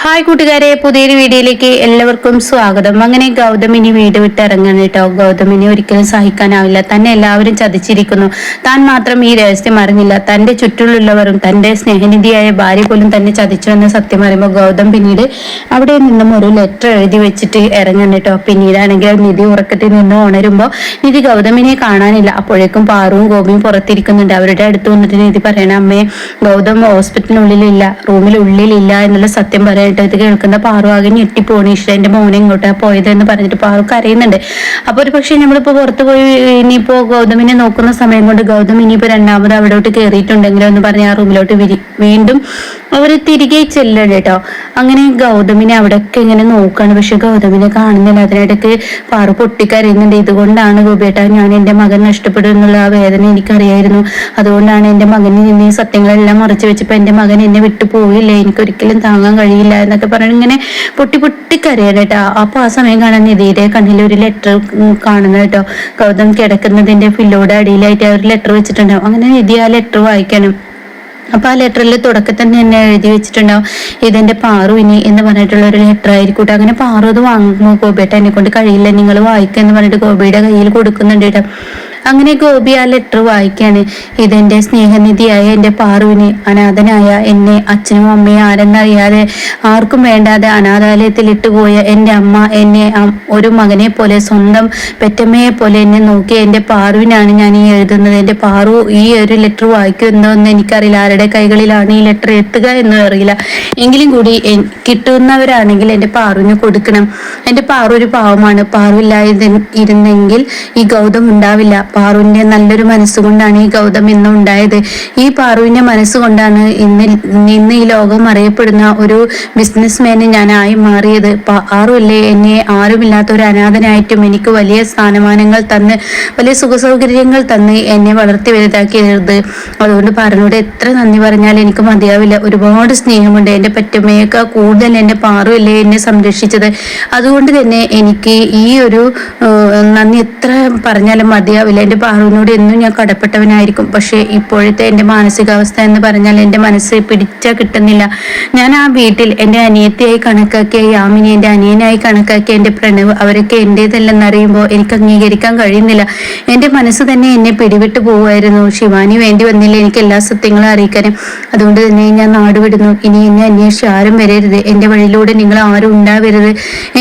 Hi കൂട്ടുകാരെ. പുതിയൊരു വീഡിയോയിലേക്ക് എല്ലാവർക്കും സ്വാഗതം. അങ്ങനെ ഗൗതമിനി വീട് വിട്ട് ഇറങ്ങണം കേട്ടോ. ഗൗതമിനി ഒരിക്കലും സഹിക്കാനാവില്ല. തന്നെ എല്ലാവരും ചതിച്ചിരിക്കുന്നു. താൻ മാത്രം ഈ രഹസ്യം അറിഞ്ഞില്ല. തന്റെ ചുറ്റിലുള്ളവരും തന്റെ സ്നേഹനിധിയായ ഭാര്യ പോലും തന്നെ ചതിച്ചു എന്ന സത്യം അറിയുമ്പോൾ ഗൗതം പിന്നീട് അവിടെ നിന്നും ഒരു ലെറ്റർ എഴുതി വെച്ചിട്ട് ഇറങ്ങണം കേട്ടോ. പിന്നീടാണെങ്കിൽ നിധി ഉറക്കത്തിൽ നിന്ന് ഉണരുമ്പോൾ നിധി ഗൗതമിനെ കാണാനില്ല. അപ്പോഴേക്കും പാറുവും ഗോപിയും പുറത്തിരിക്കുന്നുണ്ട്. അവരുടെ അടുത്ത് വന്നിട്ട് നിധി പറയണ അമ്മേ ഗൗതം ഹോസ്പിറ്റലിനുള്ളിലില്ല റൂമിൽ ഉള്ളിലില്ല എന്നുള്ള സത്യം പറയാനായിട്ട് ഇത് കേൾക്കുന്ന പാറു ആകെ ഞെട്ടിപ്പോണി. ഈശ്വരന്റെ മോനെ ഇങ്ങോട്ടാ പോയത് എന്ന് പറഞ്ഞിട്ട് പാറു കരയുന്നുണ്ട്. അപ്പൊ ഒരു പക്ഷേ നമ്മളിപ്പോ പുറത്തു പോയി ഇനിയിപ്പോ ഗൗതമിനെ നോക്കുന്ന സമയം കൊണ്ട് ഗൗതം ഇനിയിപ്പോ രണ്ടാമത് അവിടോട്ട് കയറിയിട്ടുണ്ടെങ്കിലോ എന്ന് പറഞ്ഞ് ആ റൂമിലോട്ട് വീണ്ടും അവർ തിരികെ ചെല്ലണം കേട്ടോ. അങ്ങനെ ഗൗതമിനെ അവിടെയൊക്കെ ഇങ്ങനെ നോക്കാണ്. പക്ഷെ ഗൗതമിനെ കാണുന്നില്ല. അതിനിടയ്ക്ക് പാറു പൊട്ടിക്കരയുന്നുണ്ട്. ഇതുകൊണ്ടാണ് ഗോപിയേട്ട ഞാൻ എന്റെ മകൻ നഷ്ടപ്പെടും എന്നുള്ള ആ വേദന എനിക്കറിയായിരുന്നു. അതുകൊണ്ടാണ് എന്റെ മകന് നിന്ന് സത്യങ്ങളെല്ലാം മറച്ചു വെച്ചപ്പോ എന്റെ മകൻ എന്നെ വിട്ടു പോയില്ല? എനിക്കൊരിക്കലും താങ്ങാൻ കഴിയില്ല എന്നൊക്കെ പറഞ്ഞ് ഇങ്ങനെ പൊട്ടി പൊട്ടി കരയാണ് കേട്ടോ. അപ്പൊ ആ സമയം കാണാൻ നിധിയുടെ കണ്ണിൽ ഒരു ലെറ്റർ കാണുന്നത് കേട്ടോ. ഗൗതം കിടക്കുന്നതിന്റെ ഫില്ലോടെ അടിയിലായിട്ട് ആ ഒരു ലെറ്റർ വെച്ചിട്ടുണ്ടാവും അങ്ങനെ നിധി ആ ലെറ്റർ വായിക്കാനും അപ്പൊ ആ ലെറ്ററിൽ തുടക്കത്തിൽ തന്നെ എന്നെ എഴുതി വെച്ചിട്ടുണ്ടാവും. പാറു ഇനി എന്ന് പറഞ്ഞിട്ടുള്ള ഒരു ലെറ്റർ ആയിരിക്കും അങ്ങനെ പാറു അത് വാങ്ങുമോ ഗോപിയേട്ട എന്നെ കൊണ്ട് കഴിയില്ല. നിങ്ങൾ വായിക്കുക എന്ന് പറഞ്ഞിട്ട് ഗോപിയുടെ കയ്യിൽ കൊടുക്കുന്നുണ്ട് കേട്ടോ. അങ്ങനെ ഗോപി ആ ലെറ്റർ വായിക്കാണ്. ഇതെന്റെ സ്നേഹനിധിയായ എന്റെ പാറുവിന് അനാഥനായ എന്നെ അച്ഛനും അമ്മയും ആരെന്നറിയാതെ ആർക്കും വേണ്ടാതെ അനാഥാലയത്തിൽ ഇട്ടുപോയ എന്റെ അമ്മ എന്നെ ഒരു മകനെ പോലെ സ്വന്തം പെറ്റമ്മയെ പോലെ എന്നെ നോക്കി എന്റെ പാറുവിനാണ് ഞാൻ ഈ എഴുതുന്നത്. എന്റെ പാറു ഈ ഒരു ലെറ്റർ വായിക്കുന്നോ എന്ന് എനിക്കറിയില്ല. ആരുടെ കൈകളിലാണ് ഈ ലെറ്റർ എത്തുക എന്നും അറിയില്ല. എങ്കിലും കൂടി കിട്ടുന്നവരാണെങ്കിൽ എന്റെ പാറുവിന് കൊടുക്കണം. എന്റെ പാറു ഒരു പാവമാണ്. പാറുവില്ലാതെ ഇരുന്നെങ്കിൽ ഈ ഗൗതം ഉണ്ടാവില്ല. പാറുവിന്റെ നല്ലൊരു മനസ്സുകൊണ്ടാണ് ഈ ഗൗതം ഇന്നും ഉണ്ടായത്. ഈ പാറുവിന്റെ മനസ്സുകൊണ്ടാണ് ഇന്ന് ഇന്ന് ഈ ലോകം അറിയപ്പെടുന്ന ഒരു ബിസിനസ് മാന് ഞാനായി മാറിയത്. ആറുമല്ലേ എന്നെ ആരുമില്ലാത്ത ഒരു അനാഥനായിട്ടും എനിക്ക് വലിയ സ്ഥാനമാനങ്ങൾ തന്ന് വലിയ സുഖസൗകര്യങ്ങൾ തന്ന് എന്നെ വളർത്തി വലുതാക്കിയത്. അതുകൊണ്ട് പാറിനോട് എത്ര നന്ദി പറഞ്ഞാൽ എനിക്ക് മതിയാവില്ല. ഒരുപാട് സ്നേഹമുണ്ട്. എന്റെ പറ്റമ്മയേക്കാൾ കൂടുതൽ എന്റെ പാറുമല്ലേ എന്നെ സംരക്ഷിച്ചത്. അതുകൊണ്ട് തന്നെ എനിക്ക് ഈ ഒരു നന്ദി എത്ര പറഞ്ഞാലും മതിയാവില്ല. എന്റെ പാറുവിനോട് എന്നും ഞാൻ കടപ്പെട്ടവനായിരിക്കും. പക്ഷേ ഇപ്പോഴത്തെ എന്റെ മാനസികാവസ്ഥ എന്ന് പറഞ്ഞാൽ എന്റെ മനസ്സ് പിടിച്ചാൽ കിട്ടുന്നില്ല. ഞാൻ ആ വീട്ടിൽ എന്റെ അനിയത്തിയായി കണക്കാക്കിയ യാമിനി എന്റെ അനിയനായി കണക്കാക്കിയ എന്റെ പ്രണവ് അവരൊക്കെ എന്റേതല്ലെന്നറിയുമ്പോൾ എനിക്ക് അംഗീകരിക്കാൻ കഴിയുന്നില്ല. എന്റെ മനസ്സ് തന്നെ എന്നെ പിടിവിട്ട് പോവുമായിരുന്നു. ശിവാനി വേണ്ടി വന്നില്ല എനിക്ക് എല്ലാ സത്യങ്ങളും അറിയിക്കാനും. അതുകൊണ്ട് തന്നെ ഞാൻ നാട് വിടുന്നു ഇനി എന്നെ അന്വേഷിച്ച് ആരും വരരുത്. എന്റെ വഴിയിലൂടെ നിങ്ങൾ ആരും ഉണ്ടാവരുത്.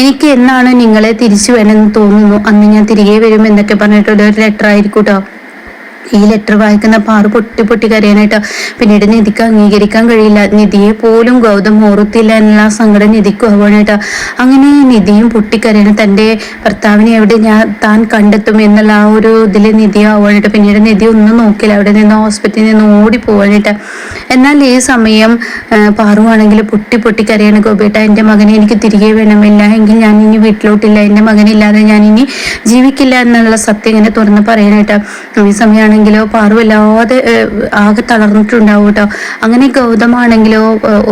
എനിക്ക് എന്നാണ് നിങ്ങളെ തിരിച്ചു വേണമെന്ന് തോന്നുന്നു. അന്ന് ഞാൻ തിരികെ വരും എന്നൊക്കെ പറഞ്ഞിട്ടുള്ള ഒരു ലെറ്റർ ആയിരിക്കും കേട്ടോ ഈ ലെറ്റർ വായിക്കുന്ന പാറു പൊട്ടി പൊട്ടി കരയാനായിട്ട് പിന്നീട് നിധിക്ക് അംഗീകരിക്കാൻ കഴിയില്ല. നിധിയെ പോലും ഗൗതം ഓർത്തില്ല എന്നുള്ള സങ്കടം നിധിക്ക് ആവാനായിട്ട് അങ്ങനെ നിധിയും പൊട്ടിക്കരയാണ്. തന്റെ ഭർത്താവിനെ എവിടെ ഞാൻ താൻ കണ്ടെത്തും എന്നുള്ള ആ ഒരു ഇതിൽ നിധി ആവാനായിട്ട് പിന്നീട് നിധി ഒന്നും നോക്കില്ല. അവിടെ നിന്ന് ഹോസ്പിറ്റലിൽ നിന്ന് ഓടി പോവാനായിട്ട്. എന്നാൽ ഈ സമയം പാറുവാണെങ്കിൽ പൊട്ടി പൊട്ടി കരയാണ്. ഗോപേട്ട എന്റെ മകനെ എനിക്ക് തിരികെ വേണമില്ല. എങ്കിൽ ഞാൻ ഇനി വീട്ടിലോട്ടില്ല. എന്റെ മകനില്ലാതെ ഞാൻ ഇനി ജീവിക്കില്ല എന്നുള്ള സത്യം ഇങ്ങനെ തുറന്ന് പറയാനായിട്ട് ഈ സമയമാണെങ്കിലോ പാറു വല്ലാതെ ആകെ തളർന്നിട്ടുണ്ടാവും കേട്ടോ അങ്ങനെ ഗൗതമാണെങ്കിലോ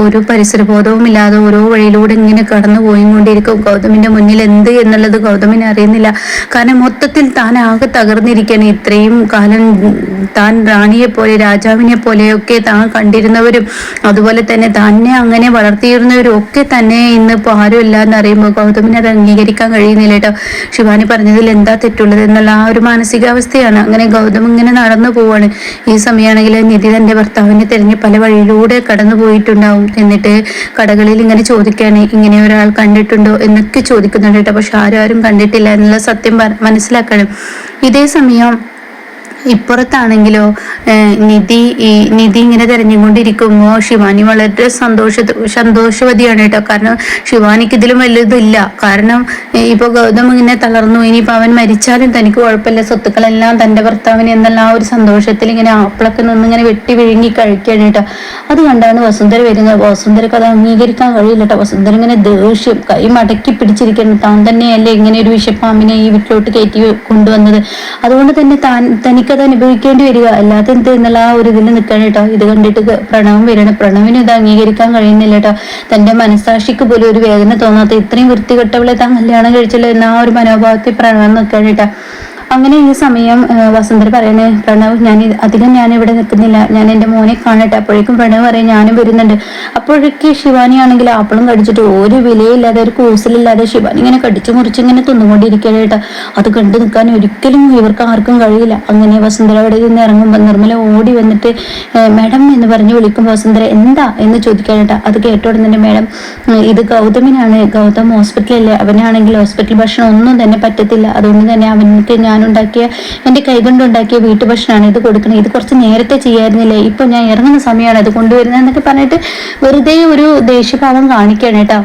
ഒരു പരിസരബോധവും ഇല്ലാതെ ഓരോ വഴിയിലൂടെ ഇങ്ങനെ കടന്നു പോയിക്കൊണ്ടിരിക്കും. ഗൗതമിന്റെ മുന്നിൽ എന്ത് എന്നുള്ളത് ഗൗതമിന് അറിയുന്നില്ല. കാരണം മൊത്തത്തിൽ താൻ ആകെ തകർന്നിരിക്കുകയാണ് ഇത്രയും കാലം താൻ റാണിയെ പോലെ രാജാവിനെ പോലെയൊക്കെ താൻ കണ്ടിരുന്നവരും അതുപോലെ തന്നെ തന്നെ അങ്ങനെ വളർത്തിയിരുന്നവരും ഒക്കെ തന്നെ ഇന്ന് ഇപ്പോൾ ആരുമില്ല എന്ന് അറിയുമ്പോൾ ഗൗതമിനെ അത് അംഗീകരിക്കാൻ കഴിയുന്നില്ല കേട്ടോ. ശിവാനി പറഞ്ഞതിൽ എന്താ തെറ്റുള്ളത് എന്നുള്ള ആ ഒരു മാനസികാവസ്ഥയാണ്. അങ്ങനെ ഗൗതം ഇങ്ങനെ നടന്നു പോവാണ്. ഈ സമയമാണെങ്കിൽ നിധി തന്റെ ഭർത്താവിനെ തിരഞ്ഞ് പല വഴിയിലൂടെ കടന്നു പോയിട്ടുണ്ടാവും. എന്നിട്ട് കടകളിൽ ഇങ്ങനെ ചോദിക്കുകയാണ് ഇങ്ങനെ ഒരാൾ കണ്ടിട്ടുണ്ടോ? എന്നൊക്കെ ചോദിക്കുന്നുണ്ട് കേട്ടോ. പക്ഷെ ആരും ആരും കണ്ടിട്ടില്ല എന്നുള്ള സത്യം മനസ്സിലാക്കണം. ഇതേ സമയം ഇപ്പുറത്താണെങ്കിലോ നിധി ഈ നിധി ഇങ്ങനെ തെരഞ്ഞുകൊണ്ടിരിക്കുമ്പോൾ ശിവാനി വളരെ സന്തോഷ സന്തോഷവതിയാണ് കേട്ടോ. കാരണം ശിവാനിക്ക് ഇതിലും വലുതില്ല. കാരണം ഇപ്പൊ ഗൗതം ഇങ്ങനെ തളർന്നു. ഇനിയിപ്പോ അവൻ മരിച്ചാലും തനിക്ക് കുഴപ്പമില്ല. സ്വത്തുക്കളെല്ലാം തന്റെ ഭർത്താവിന് എന്നുള്ള ആ ഒരു സന്തോഷത്തിൽ ഇങ്ങനെ ആപ്പിളൊക്കെ നിന്നിങ്ങനെ വെട്ടി വിഴുങ്ങി കഴിക്കുകയാണ് കേട്ടോ. അത് കണ്ടാണ് വസുന്ധര വരുന്നത്. വസുന്ധരക്ക് അത് അംഗീകരിക്കാൻ കഴിയില്ല കേട്ടോ. വസുന്ധര ഇങ്ങനെ ദേഷ്യം കൈ മടക്കി പിടിച്ചിരിക്കുന്നു. താൻ തന്നെയല്ലേ ഇങ്ങനെ ഒരു വിഷപ്പാമ്പിനെ ഈ വീട്ടിലോട്ട് കയറ്റി കൊണ്ടുവന്നത്? അതുകൊണ്ട് തന്നെ താൻ തനിക്കത് അനുഭവിക്കേണ്ടി വരിക. അല്ലാതെ എന്ത് എന്നുള്ള ആ ഒരു ഇതിൽ നിൽക്കണം കേട്ടോ ഇത് കണ്ടിട്ട് പ്രണവം വരണം പ്രണവിന് ഇത് അംഗീകരിക്കാൻ കഴിയുന്നില്ല കേട്ടോ തന്റെ മനസാക്ഷിക്ക് പോലും ഒരു വേദന തോന്നാത്ത ഇത്രയും വൃത്തികെട്ടവളെ താൻ കല്യാണം കഴിച്ചല്ലോ എന്ന ആ ഒരു മനോഭാവത്തിൽ പ്രണവം നിൽക്കണം കേട്ടോ അങ്ങനെ ഈ സമയം വസന്തർ പറയണേ പ്രണവ് ഞാൻ അധികം ഞാൻ ഇവിടെ നിൽക്കുന്നില്ല. ഞാൻ എന്റെ മോനെ കാണട്ടെ. അപ്പോഴേക്കും പ്രണവ് പറയും ഞാനും വരുന്നുണ്ട്. അപ്പോഴേക്ക് ശിവാനി ആണെങ്കിൽ ആപ്പിളും കടിച്ചിട്ട് ഒരു വിലയില്ലാതെ ഒരു കൂസലില്ലാതെ ശിവാനി ഇങ്ങനെ കടിച്ചു മുറിച്ച് ഇങ്ങനെ തിന്നുകൊണ്ടിരിക്കുകയാണ് കേട്ടോ. അത് കണ്ടു നിൽക്കാൻ ഒരിക്കലും ഇവർക്ക് ആർക്കും കഴിയില്ല. അങ്ങനെ വസുന്ധര അവിടെ നിന്ന് ഇറങ്ങുമ്പോൾ നിർമ്മല ഓടി വന്നിട്ട് മാഡം എന്ന് പറഞ്ഞ് വിളിക്കും വസുന്ധര എന്താ? എന്ന് ചോദിക്കാൻ കേട്ടോ. അത് കേട്ട തന്നെ മാഡം ഇത് ഗൗതമിനാണ്. ഗൗതം ഹോസ്പിറ്റലല്ലേ? അവനാണെങ്കിൽ ഹോസ്പിറ്റൽ ഭക്ഷണം ഒന്നും തന്നെ പറ്റത്തില്ല. അതുകൊണ്ട് തന്നെ അവനക്ക് ഞാൻ ഉണ്ടാക്കിയ എന്റെ കൈകൊണ്ടുണ്ടാക്കിയ വീട്ടു ഭക്ഷണമാണ് ഇത് കൊടുക്കുന്നത്. ഇത് കുറച്ച് നേരത്തെ ചെയ്യായിരുന്നില്ലേ? ഇപ്പൊ ഞാൻ ഇറങ്ങുന്ന സമയമാണ് ഇത് കൊണ്ടുവരുന്നത് എന്നൊക്കെ പറഞ്ഞിട്ട് വെറുതെ ഒരു ദേഷ്യഭാവം കാണിക്കുകയാണ് കേട്ടോ.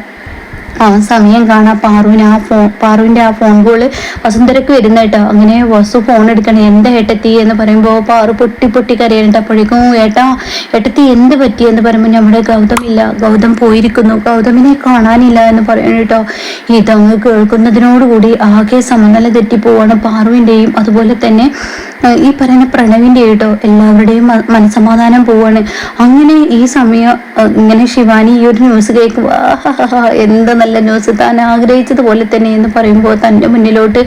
ആ സമയം കാണാം പാറുവിന് ആ ഫോൺ പാറുവിന്റെ ആ ഫോൺ കോൾ വസുന്ധരക്ക് വരുന്ന അങ്ങനെ വസു ഫോൺ എടുക്കണേ എന്താ ഏട്ടത്തി? എന്ന് പറയുമ്പോൾ പാറു പൊട്ടി പൊട്ടി കരയണ്ട അപ്പോഴേക്കും ഏട്ടാ ഏട്ടത്തി എന്ത് പറ്റി? എന്ന് പറയുമ്പോൾ നമ്മുടെ ഗൗതം ഇല്ല. ഗൗതം പോയിരിക്കുന്നു. ഗൗതമിനെ കാണാനില്ല എന്ന് പറയണ കേട്ടോ. ഇതങ്ങ് കേൾക്കുന്നതിനോടുകൂടി ആകെ സമനില തെറ്റിപ്പോവാണ് പാറുവിന്റെയും അതുപോലെ തന്നെ ഈ പറയുന്ന പ്രണവിന്റെ കേട്ടോ. എല്ലാവരുടെയും മനസമാധാനം പോവാണ്. അങ്ങനെ ഈ സമയം ഇങ്ങനെ ശിവാനി ഈ ഒരു ന്യൂസ് കേൾക്കുമ്പോൾ എന്ത് നല്ല ന്യൂസ് താൻ ആഗ്രഹിച്ചതുപോലെ തന്നെ എന്ന് പറയുമ്പോൾ തന്റെ മുന്നിലോട്ട്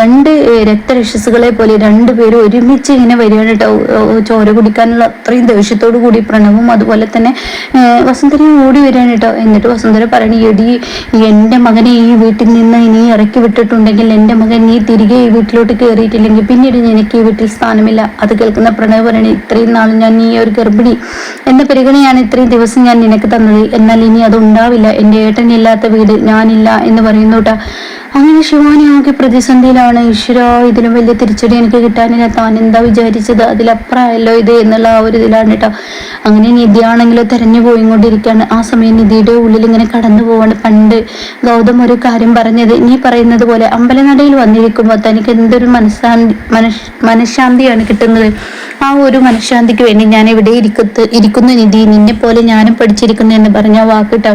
രണ്ട് രക്തരക്ഷസുകളെ പോലെ രണ്ട് രണ്ടുപേരും ഒരുമിച്ച് ഇങ്ങനെ വരികയാണ് കേട്ടോ. ചോര കുടിക്കാനുള്ള അത്രയും ദേഷ്യത്തോടു കൂടി പ്രണവും അതുപോലെ തന്നെ വസുന്ധരയും ഓടി വരികയാണ് കേട്ടോ. എന്നിട്ട് വസുന്ധര പറയണ എടി എന്റെ മകനെ ഈ വീട്ടിൽ നിന്ന് നീ ഇറക്കി വിട്ടിട്ടുണ്ടെങ്കിൽ എന്റെ മകൻ നീ തിരികെ ഈ വീട്ടിലോട്ട് കയറിയിട്ടില്ലെങ്കിൽ പിന്നീട് എനിക്ക് ഈ വീട്ടിൽ സ്ഥാനമില്ല. അത് കേൾക്കുന്ന പ്രണവ് പറയണ ഇത്രയും നാളും ഞാൻ നീ ഒരു ഗർഭിണി എന്ന പരിഗണനയാണ് ഇത്രയും ദിവസം ഞാൻ നിനക്ക് തന്നത്. എന്നാൽ ഇനി അത് ഉണ്ടാവില്ല. എന്റെ ഏട്ടനില്ലാത്ത വീട് ഞാനില്ല എന്ന് പറയുന്നു അങ്ങനെ ശിവാനി ആകെ പ്രതിസന്ധിയിലാണ്. ഈശ്വരോ ഇതിലും വലിയ തിരിച്ചടി എനിക്ക് കിട്ടാനില്ല. താൻ എന്താ വിചാരിച്ചത്? അതിലപ്പുറമല്ലോ ഇത് എന്നുള്ള ആ ഒരു ഇതിലാണ് കേട്ടോ അങ്ങനെ നിധിയാണെങ്കിലോ തെരഞ്ഞു പോയിക്കൊണ്ടിരിക്കുകയാണ്. ആ സമയം നിധിയുടെ ഉള്ളിൽ ഇങ്ങനെ കടന്നു പോവാണ്. പണ്ട് ഗൗതം ഒരു കാര്യം പറഞ്ഞത്. നീ പറയുന്നത് പോലെ അമ്പലനടയിൽ വന്നിരിക്കുമ്പോൾ തനിക്ക് എന്തൊരു മനഃശാന്തി മനഃ മനഃശാന്തിയാണ് കിട്ടുന്നത്. ആ ഒരു മനഃശാന്തിക്ക് വേണ്ടി ഞാൻ ഇവിടെ ഇരിക്കത്ത് ഇരിക്കുന്ന നിധി. നിന്നെ പോലെ ഞാനും പഠിച്ചിരിക്കുന്നു എന്ന് പറഞ്ഞ വാക്കിട്ടോ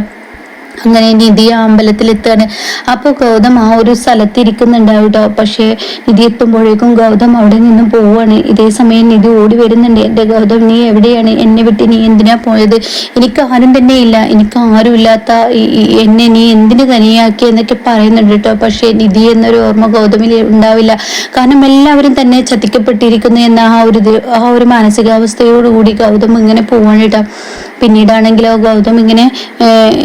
അങ്ങനെ നിധി ആ അമ്പലത്തിലെത്താണ് അപ്പോൾ ഗൗതം ആ ഒരു സ്ഥലത്ത് ഇരിക്കുന്നുണ്ടാവും കേട്ടോ. പക്ഷേ നിധി എത്തുമ്പോഴേക്കും ഗൗതം അവിടെ നിന്നും പോവാണ് ഇതേ സമയം നിധി ഓടി വരുന്നുണ്ട്. എന്റെ ഗൗതം നീ എവിടെയാണ്? എന്നെ വിട്ട് നീ എന്തിനാ പോയത്? എനിക്ക് ആരും തന്നെ ഇല്ല. എനിക്ക് ആരും ഇല്ലാത്ത എന്നെ നീ എന്തിനു തനിയാക്കി എന്നൊക്കെ പറയുന്നുണ്ട് കേട്ടോ. പക്ഷേ നിധി എന്നൊരു ഓർമ്മ ഗൗതമിൽ ഉണ്ടാവില്ല. കാരണം എല്ലാവരും തന്നെ ചതിക്കപ്പെട്ടിരിക്കുന്നു എന്ന ആ ഒരു ആ ഒരു മാനസികാവസ്ഥയോടുകൂടി ഗൗതം ഇങ്ങനെ പോവാണ് കേട്ടോ. പിന്നീടാണെങ്കിലോ ഗൗതം ഇങ്ങനെ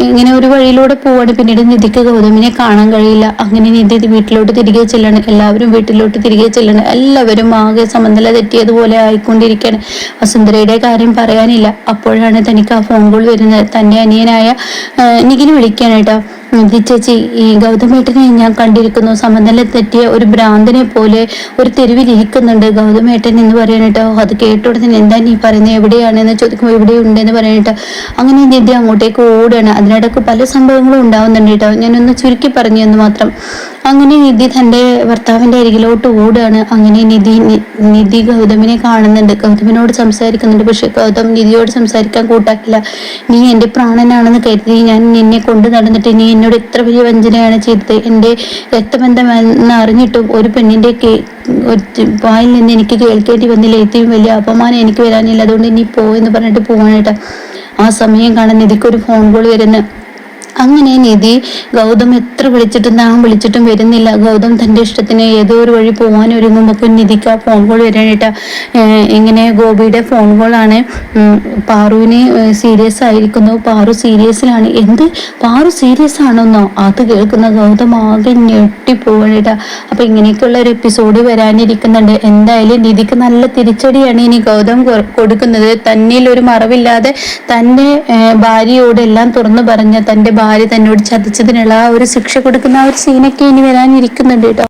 ഇങ്ങനെ ഒരു വഴിയിലൂടെ പോവാണ്. പിന്നീട് നിധിക്ക് ഗൗതമിനെ കാണാൻ കഴിയില്ല. അങ്ങനെ നിധി വീട്ടിലോട്ട് തിരികെ ചെല്ലണം. എല്ലാവരും വീട്ടിലോട്ട് തിരികെ ചെല്ലണം. എല്ലാവരും ആകെ സമനില തെറ്റിയതുപോലെ ആയിക്കൊണ്ടിരിക്കുകയാണ് വസുന്ധരയുടെ കാര്യം പറയാനില്ല. അപ്പോഴാണ് തനിക്ക് ആ ഫോൺ കോൾ വരുന്നത്. തന്റെ അനിയനായ നിഖിൽ നിധി ചേച്ചി ഈ ഗൗതമേട്ടനെ ഞാൻ കണ്ടിരിക്കുന്നു. സമനില തെറ്റിയ ഒരു ഭ്രാന്തനെ പോലെ ഒരു തെരുവിൽ ഇരിക്കുന്നുണ്ട്. ഗൗതമേട്ടൻ എന്ന് പറയണട്ടോ അത് കേട്ട ഉടനെ എന്താ നീ പറയുന്നത് എവിടെയാണെന്ന് ചോദിക്കുമ്പോൾ ഇവിടെ ഉണ്ടെന്ന് പറയണട്ടോ അങ്ങനെ നിധി അങ്ങോട്ടേക്ക് ഓടുകയാണ്. അതിനിടയ്ക്ക് പല സംഭവങ്ങളും ഉണ്ടാവുന്നുണ്ട് കേട്ടോ. ഞാനൊന്ന് ചുരുക്കി പറഞ്ഞു എന്ന് മാത്രം. അങ്ങനെ നിധി തന്റെ ഭർത്താവിന്റെ അരികിലോട്ട് ഓടുകയാണ്. അങ്ങനെ നിധി നിധി ഗൗതമിനെ കാണുന്നുണ്ട്. ഗൗതമിനോട് സംസാരിക്കുന്നുണ്ട്. പക്ഷെ ഗൗതം നിധിയോട് സംസാരിക്കാൻ കൂട്ടാക്കില്ല. നീ എന്റെ പ്രാണനാണെന്ന് കരുതി ഞാൻ നിന്നെ കൊണ്ടു നടന്നിട്ട് നീ എന്നോട് എത്ര വലിയ വഞ്ചനയാണ് ചെയ്തത്. എന്റെ രക്തബന്ധമെന്ന് അറിഞ്ഞിട്ടും ഒരു പെണ്ണിന്റെ കേ- വായിൽ നിന്ന് എനിക്ക് കേൾക്കേണ്ടി വന്നില്ല. ഏറ്റവും വലിയ അപമാനം എനിക്ക് വരാനില്ല. അതുകൊണ്ട് നീ പോ എന്ന് പറഞ്ഞിട്ട് പോകാനായിട്ട് ആ സമയം കാണാൻ നിധിക്ക് ഒരു ഫോൺ കോൾ വരുന്ന. അങ്ങനെ നിധി ഗൗതം എത്ര വിളിച്ചിട്ടും താൻ വിളിച്ചിട്ടും വരുന്നില്ല. ഗൗതം തന്റെ ഇഷ്ടത്തിന് ഏതോ ഒരു വഴി പോകാൻ ഒരുങ്ങുമ്പോൾ നിധിക്ക് ആ ഫോൺ കോൾ വരാനായിട്ട് ഇങ്ങനെ ഗോപിയുടെ ഫോൺ കോളാണ് പാറുവിന് സീരിയസ് ആയിരിക്കുന്നു. പാറു സീരിയസിലാണ് എന്ത്? പാറു സീരിയസ് ആണെന്നോ? അത് കേൾക്കുന്ന ഗൗതം ആകെ ഞെട്ടിപ്പോവാനായിട്ട്. അപ്പൊ ഇങ്ങനെയൊക്കെയുള്ള ഒരു എപ്പിസോഡ് വരാനിരിക്കുന്നുണ്ട്. എന്തായാലും നിധിക്ക് നല്ല തിരിച്ചടിയാണ് ഇനി ഗൗതം കൊടുക്കുന്നത്. തന്നിൽ ഒരു മറവില്ലാതെ തന്റെ ഭാര്യയോട് എല്ലാം തുറന്നു പറഞ്ഞ തന്റെ ഭാര്യ തന്നോട് ചതിച്ചതിനുള്ള ആ ഒരു ശിക്ഷ കൊടുക്കുന്ന ആ ഒരു സീനൊക്കെ ഇനി വരാനിരിക്കുന്നുണ്ട് കേട്ടോ.